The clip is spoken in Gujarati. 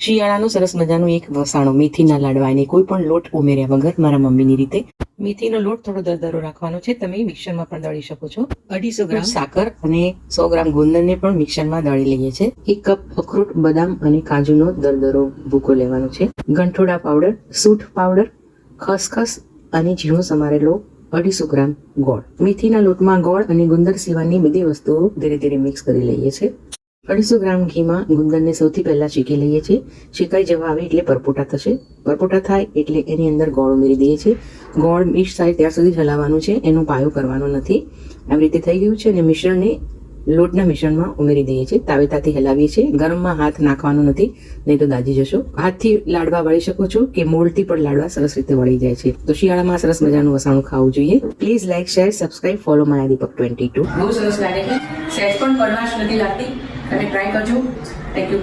શિયાળાનું સરસ મજાનું એક વસાણું મેથીના લાડવા અને કોઈ પણ લોટ ઉમેર્યા વગર મારા મમ્મીની રીતે મેથીનો લોટ થોડો દરદરો રાખવાનો છે. તમે મિક્સરમાં પણ દળી શકો છો. અઢીસો ગ્રામ. સાકર અને સો ગ્રામ ગુંદરને પણ મિક્સરમાં દળી લઈએ છે એક કપ અખરોટ બદામ અને કાજુનો દરદરો ભૂકો લેવાનો છે. ગંઠોડા પાવડર સૂઠ પાવડર ખસખસ અને ઝીણો સમારેલો અઢીસો ગ્રામ ગોળ. મેથીના લોટમાં ગોળ અને ગુંદર સિવાયની બધી વસ્તુઓ ધીરે ધીરે મિક્સ કરી લઈએ છીએ. અઢીસો ગ્રામ ઘીમાં ગુંદરને સૌથી પહેલાં શેકી લઈએ છીએ. શેકાઈ જવા આવે એટલે પરપોટા થશે. પરપોટા થાય એટલે એની અંદર ગોળ ઉમેરી દઈએ છીએ. ગોળ મિક્સ થાય ત્યાં સુધી હલાવવાનું છે. એનો પાયો કરવાનો નથી. આવી રીતે થઈ ગયું છે અને મિશ્રણને લોટના મિશ્રણમાં ઉમેરી દઈએ છીએ. તાવેતાથી હલાવીએ છીએ. ગરમમાં હાથ નાખવાનો નથી, નહીં તો દાજી જશો. હાથથી લાડવા વળી શકો છો કે મોલ્ડથી પણ લાડવા સરસ રીતે વળી જાય છે. તો શિયાળામાં સરસ મજાનું વસાણું ખાવું જોઈએ. Please like share subscribe follow my Deepak twenty two બહુ સરસ લાગે છે. સેજ પણ કડવાશ નથી લાગતી. તમે ટ્રાય કરજો. Thank you